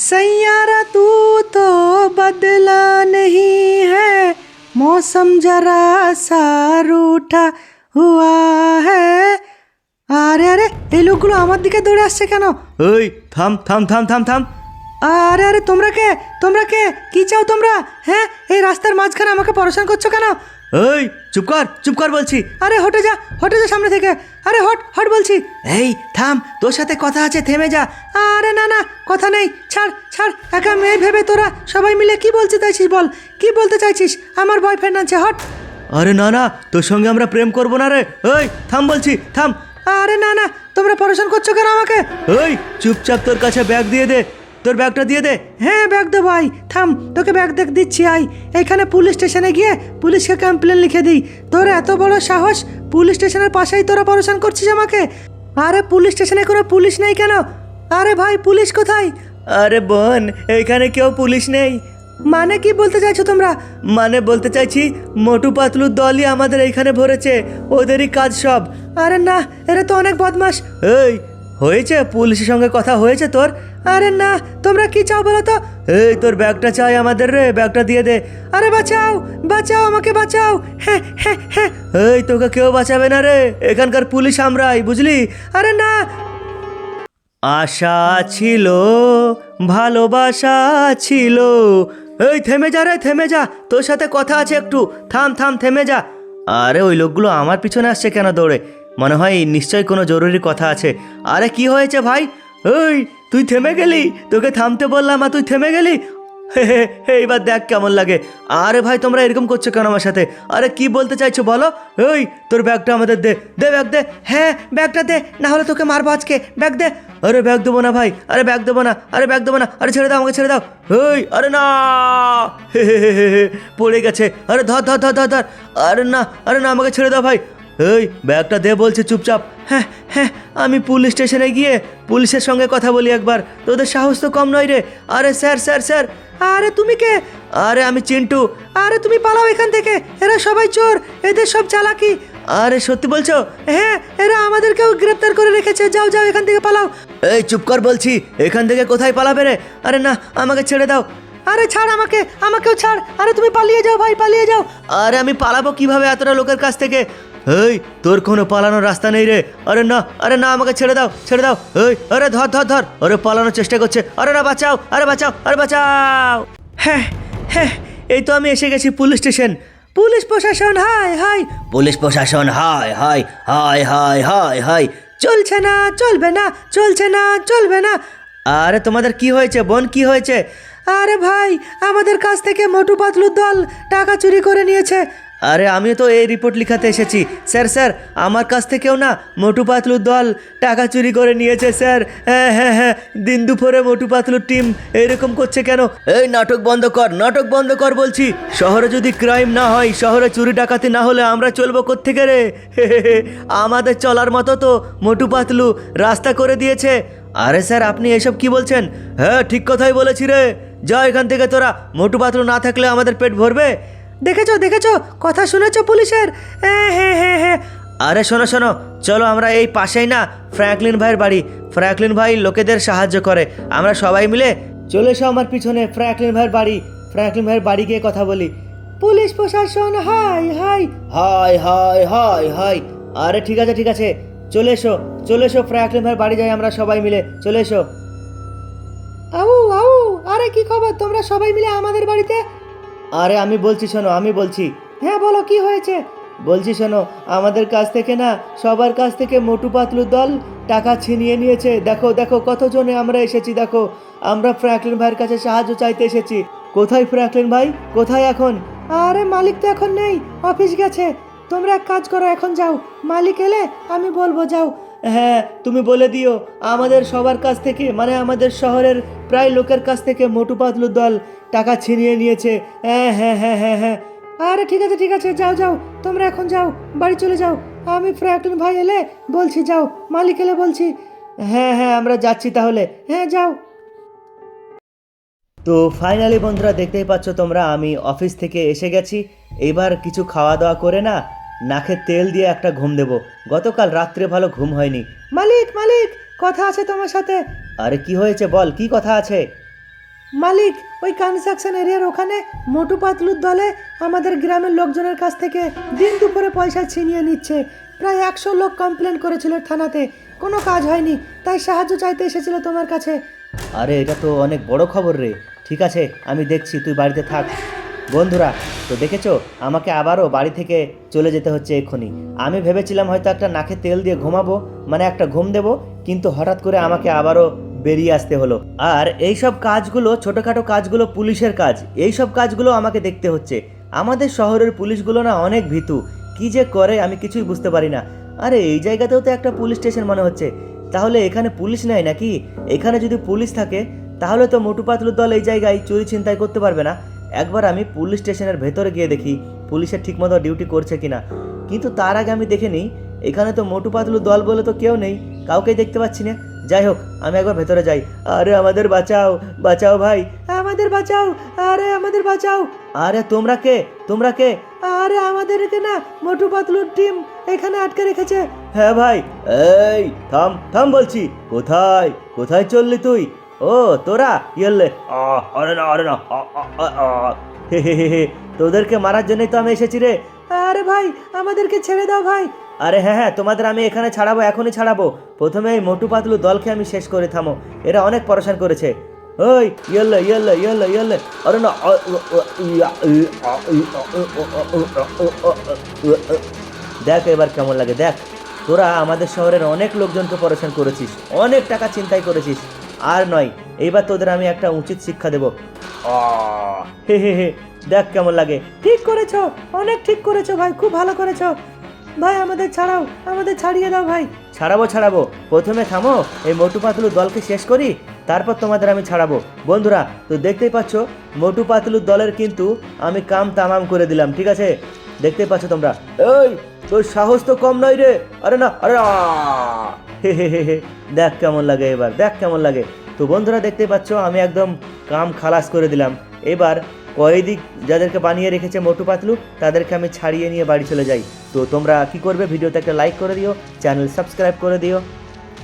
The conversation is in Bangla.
सैयारा तू तो बदला नहीं है मौसम जरा सा रूठा हुआ है আরে আরে এই লোকগুলো আমার দিকে দৌড়ে আসছে কেন ওই থাম থাম থাম থাম থাম আরে আরে তোমরা কে তোমরা কে কি চাও তোমরা হ্যাঁ এই রাস্তার মাঝখানে আমাকে পড়াশোনা করছো কেন ওই চুপ কর চুপ কর বলছি। আরে হটে যা হটে যা সামনে থেকে। আরে হট হট বলছি। এই থাম তোর সাথে কথা আছে থেমে যা। আরে না না কথা নেই। ছাড় ছাড় একা মেয়ে ভেবে তোরা সবাই মিলে কি বলতে চাইছিস বল? কি বলতে চাইছিস? আমার বয়ফ্রেন্ড আছে হট। আরে না না তোর সঙ্গে আমরা প্রেম করব না রে। ওই থাম বলছি থাম। আরে না না তোমরা পড়াশোনা করছ কেন আমাকে? ওই চুপচাপ তোর কাছে ব্যাগ দিয়ে দে। তোর ব্যাগটা দিয়ে দে। হ্যাঁ ব্যাগ দেবো আই থাম তোকে ব্যাগ দেখ দিচ্ছি আই এখানে পুলিশ স্টেশনে গিয়ে পুলিশকে কমপ্লেন লিখে দিই। তোর এত বড় সাহস পুলিশ স্টেশনের পাশেই তোরা পড়াশোনা করছিস আমাকে? আরে পুলিশ স্টেশনে কোনো পুলিশ নেই কেন? আরে ভাই পুলিশ কোথায়? আরে বোন এখানে কেউ পুলিশ নেই। মানে কি বলতে চাইছো তোমরা? মানে বলতে চাইছি মোটু পাতলুর দলই আমাদের এইখানে ভরেছে। ওদেরই কাজ সব। আরে না এরা তো অনেক বদমাস এই হয়েছে? পুলিশের সঙ্গে কথা হয়েছে তোর? আরে না, তোমরা কি চাও বলো তো? এই তোর ব্যাগটা চাই আমাদের রে, ব্যাগটা দিয়ে দে। আরে বাঁচাও বাঁচাও, আমাকে বাঁচাও। হ্যাঁ হ্যাঁ হ্যাঁ। এই তোকে কেউ বাঁচাবে না রে, এখানকার পুলিশ আমরাই, বুঝলি? আরে না। আশা ছিল, ভালোবাসা ছিল। এই থেমে যা রে, থেমে যা। তোর সাথে কথা আছে একটু। থাম থাম, থেমে যা। আরে ওই লোকগুলো আমার পিছনে আসছে কেন দৌড়ে? মনে হয় নিশ্চয়ই কোনো জরুরি কথা আছে। আরে কি হয়েছে ভাই? ওই তুই থেমে গেলি? তোকে থামতে বললাম, আর তুই থেমে গেলি? হে হে এইবার দেখ কেমন লাগে। আরে ভাই, তোমরা এরকম করছ কেন আমার সাথে? আরে কি বলতে চাইছো বলো? ওই তোর ব্যাগটা আমাদের দে। দে ব্যাগ দে। হ্যাঁ ব্যাগটা দে। না হলে তোকে মারবো আজকে। ব্যাগ দে। আরে ব্যাগ দেবো না ভাই। আরে ব্যাগ দেবো না। আরে ব্যাগ দেবো না। আরে ছেড়ে দাও, আমাকে ছেড়ে দাও। ওই আরে না। পড়ে গেছে। আরে ধর ধর ধর ধর ধর। আরে না আরে না, আমাকে ছেড়ে দাও ভাই। এই ব্যাগটা দে বলছে চুপচাপ। হ্যাঁ হ্যাঁ আমি পুলিশ স্টেশনে গিয়ে পুলিশের সঙ্গে কথা বলি একবার। তোদের সাহস তো কম নয় রে। আরে স্যার স্যার স্যার। আরে তুমি কে? আরে আমি চিন্টু। আরে তুমি পালাও এখান থেকে। এরা সবাই চোর। এদের সব চালাকি। আরে সত্যি বলছো? হ্যাঁ এরা আমাদেরকেও গ্রেপ্তার করে রেখেছে। যাও যাও এখান থেকে পালাও। এই চুপ কর বলছি। এখান থেকে কোথায় পালাবে রে? আরে না আমাকে ছেড়ে দাও। আরে ছাড় আমাকে আমাকেও ছাড়। আরে তুমি পালিয়ে যাও ভাই পালিয়ে যাও। আরে আমি পালাবো কীভাবে এতটা লোকের কাছ থেকে? এই তোর কোনো পালানোর রাস্তা নেই রে। আরে না আরে না আমাকে ছেড়ে দাও ছেড়ে দাও। এই আরে ধর ধর ধর। আরে পালানোর চেষ্টা করছে। আরে না বাঁচাও আরে বাঁচাও আরে বাঁচাও। হ্যাঁ হ্যাঁ এই তো আমি এসে গেছি পুলিশ স্টেশন। পুলিশ প্রশাসন হাই হাই। পুলিশ প্রশাসন হায় হায় হায় হায় হায় হাই। চলছে না চলবে না চলছে না চলবে না। আরে তোমাদের কি হয়েছে বোন কি হয়েছে? আরে ভাই আমাদের কাছ থেকে মোটু পাতলুর দল টাকা চুরি করে নিয়েছে। আরে আমি তো এই রিপোর্ট লিখাতে এসেছি। স্যার স্যার, আমার কাছ থেকেও না মোটু পাতলুর দল টাকা চুরি করে নিয়েছে, স্যার। হ্যাঁ হ্যাঁ হ্যাঁ দিন দুপুরে মোটু পাতলুর টিম এরকম করছে কেন? এই নাটক বন্ধ কর, নাটক বন্ধ কর বলছি। শহরে যদি ক্রাইম না হয়, শহরে চুরি ডাকাতি না হলে আমরা চলবো কোত্থেকে রে? আমাদের চলার মতো তো মোটু পাতলু রাস্তা করে দিয়েছে। আরে, স্যার, আপনি এসব কি বলছেন? হ্যাঁ ঠিক কথাই বলেছি রে। যা এখান থেকে তোরা মোটু পাতলু না থাকলে আমাদের পেট ভরবে? দেখেছ দেখেছ? কথা শুনেছো পুলিশের? হ্যাঁ হ্যাঁ হ্যাঁ হ্যাঁ। আরে শোনো শোনো চলো আমরা এই পাশেই না ফ্র্যাঙ্কলিন ভাইয়ের বাড়ি। ফ্র্যাঙ্কলিন ভাই লোকেদের সাহায্য করে। আমরা সবাই মিলে চলে এসো আমার পিছনে ফ্র্যাঙ্কলিন ভাইয়ের বাড়ি। ফ্র্যাঙ্কলিন ভাইয়ের বাড়ি গিয়ে কথা বলি। পুলিশ প্রশাসন হাই হাই। হাই হাই হাই হাই। আরে ঠিক আছে ঠিক আছে। চলে এসো চলে এসো ফ্র্যাঙ্কলিন ভাইয়ের বাড়ি যাই আমরা সবাই মিলে। চলে এসো। আউ আউ আরে কি খবর? তোমরা সবাই মিলে আমাদের বাড়িতে আরে আমি বলছি, শোনো, আমি বলছি। হ্যাঁ বলো, কি হয়েছে? বলছি, শোনো, আমাদের কাছ থেকে না, সবার কাছ থেকে মোটু পাতলু দল টাকা ছিনিয়ে নিয়েছে। দেখো দেখো, কতজনে আমরা এসেছি, দেখো। আমরা ফ্র্যাঙ্কলিন ভাইয়ের কাছে সাহায্য চাইতে এসেছি। কোথায় ফ্র্যাঙ্কলিন ভাই? কোথায় এখন? আরে, মালিক তো এখন নেই, অফিস গেছে। তোমরা এক কাজ করো, এখন যাও। মালিক এলে আমি বলব, যাও। হ্যাঁ তুমি বলে দিও, আমাদের সবার কাছ থেকে মানে আমাদের শহরের প্রায় লোকের কাছ থেকে মোটু পাতলু দল টাকা ছিনিয়ে নিয়েছে। হ্যাঁ হ্যাঁ হ্যাঁ হ্যাঁ হ্যাঁ। আরে ঠিক আছে ঠিক আছে, যাও যাও, তোমরা এখন যাও, বাড়ি চলে যাও। আমি ফ্র্যাকটন ভাই এলে বলছি, যাও, মালিক এলে বলছি। হ্যাঁ হ্যাঁ আমরা যাচ্ছি তাহলে। হ্যাঁ যাও। তো ফাইনালি বন্ধুরা, দেখতেই পাচ্ছ তোমরা, আমি অফিস থেকে এসে গেছি। এবার কিছু খাওয়া দাওয়া করে না নাকে তেল দিয়ে একটা ঘুম দেব। গতকাল রাত্রে ভালো ঘুম হয়নি। মালিক মালিক কথা আছে তোমার সাথে? আরে কি হয়েছে বল কি কথা আছে? মালিক ওই কনস্ট্রাকশন এরিয়ার ওখানে মোটু পাতলুর দলে আমাদের গ্রামের লোকজনের কাছ থেকে দিন দুপুরে পয়সা ছিনিয়ে নিচ্ছে। প্রায় একশো লোক কমপ্লেন করেছিল থানাতে। কোনো কাজ হয়নি তাই সাহায্য চাইতে এসেছিল তোমার কাছে। আরে এটা তো অনেক বড় খবর রে। ঠিক আছে আমি দেখছি তুই বাড়িতে থাক। বন্ধুরা, তো দেখেছ, আমাকে আবারও বাড়ি থেকে চলে যেতে হচ্ছে এক্ষুনি। আমি ভেবেছিলাম হয়তো একটা নাকে তেল দিয়ে ঘুমাবো মানে একটা ঘুম দেব, কিন্তু হঠাৎ করে আমাকে আবারও বেরিয়ে আসতে হলো। আর এই সব কাজগুলো, ছোটোখাটো কাজগুলো পুলিশের কাজ, এই সব কাজগুলো আমাকে দেখতে হচ্ছে। আমাদের শহরের পুলিশগুলো না অনেক ভীতু। কি যে করে, আমি কিছুই বুঝতে পারি না। আরে, এই জায়গাতেও তো একটা পুলিশ স্টেশন মনে হচ্ছে। তাহলে এখানে পুলিশ নেই নাকি? এখানে যদি পুলিশ থাকে, তাহলে তো মোটু পাতলুর দল এই জায়গায় চুরি ছিনতাই করতে পারবে না। একবার আমি পুলিশ স্টেশনের ভেতরে গিয়ে দেখি পুলিশের ঠিকমতো ডিউটি করছে কিনা। কিন্তু তার আগে আমি দেখে নিই, এখানে তো মোটু পাতলুর দল বলে তো কেউ নেই, কাউকেই দেখতে পাচ্ছি না। যাই হোক, আমি একবার ভেতরে যাই। আরে আমাদের বাঁচাও বাঁচাও ভাই, আমাদের বাঁচাও, আরে আমাদের বাঁচাও। আরে তোমরা কে তোমরা কে? আরে আমাদেরকে না মোটু পাতলুর টিম এখানে আটকে রেখেছে। হ্যাঁ ভাই, এই থাম থাম বলছি। কোথায় কোথায় চললি তুই? ও তোরা ইয়েলে আরে না আরে না হে হে হে হে তোদেরকে মারার জন্যই তো আমি এসেছি রে আরে ভাই আমাদেরকে ছেড়ে দাও ভাই আরে হ্যাঁ হ্যাঁ তোমাদের আমি এখানে ছাড়াবো এখনই ছাড়াবো প্রথমে এই মোটু পাতলু দলকে আমি শেষ করে থামো এরা অনেক পরেশান করেছে ওই ইয়েলে ইয়েলে ইয়েলে ইয়েলে আরে না দেখ এবার কেমন লাগে দেখ তোরা আমাদের শহরের অনেক লোকজনকে পরেশান করেছিস অনেক টাকা চিন্তাই করেছিস আর নয়, এইবার তোদের আমি একটা উচিত শিক্ষা দেবো। হে হে হে, দেখ কেমন লাগে। ঠিক করেছ, অনেক ঠিক করেছ ভাই, খুব ভালো করেছ। ভাই, আমাদের ছাড়াও, আমাদের ছাড়িয়ে দাও ভাই। ছাড়াবো ছাড়াবো। প্রথমে থামো, এই মোটু পাতলু দলকে শেষ করি, তারপর তোমাদের আমি ছাড়াবো। বন্ধুরা, তো দেখতেই পাচ্ছ, মোটু পাতলুর দলের কিন্তু আমি কাম তামাম করে দিলাম, ঠিক আছে? দেখতেই পাচ্ছ তোমরা। এই, তোর সাহস তো কম নয় রে। আরে না, আরে! দেখ কেমন লাগে এবার, দেখ কেমন লাগে। তো বন্ধুরা দেখতে পাচ্ছ, আমি একদম কাম খালাস করে দিলাম। এবার কয়েদি যাদেরকে বানিয়ে রেখেছে মোটু পাতলু, তাদেরকে আমি ছাড়িয়ে নিয়ে বাড়ি চলে যাই। তো তোমরা কি করবে, ভিডিওতে একটা লাইক করে দিও চ্যানেল সাবস্ক্রাইব করে দিও।